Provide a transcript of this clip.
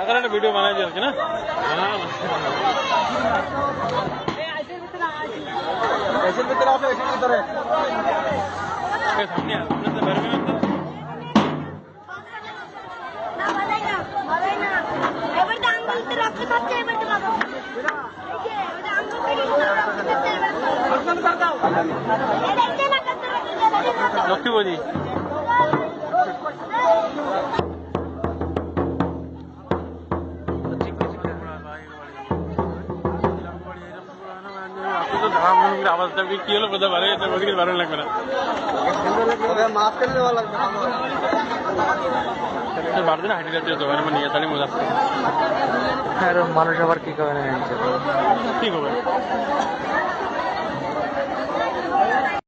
আগের একটা ভিডিও বানাই যাচ্ছে না? এসের না লক্ষ্মী বলি লক্ষ্মীপতি আওয়াজটা কি হলো বোঝা পারে এটা বলতে ভালো লাগবে না। বাড়তে না হাঁটি যাচ্ছে দোকানে মানে নিয়ে তাহলে মজা আসছে মানুষ আবার কি করে না ঠিক হবে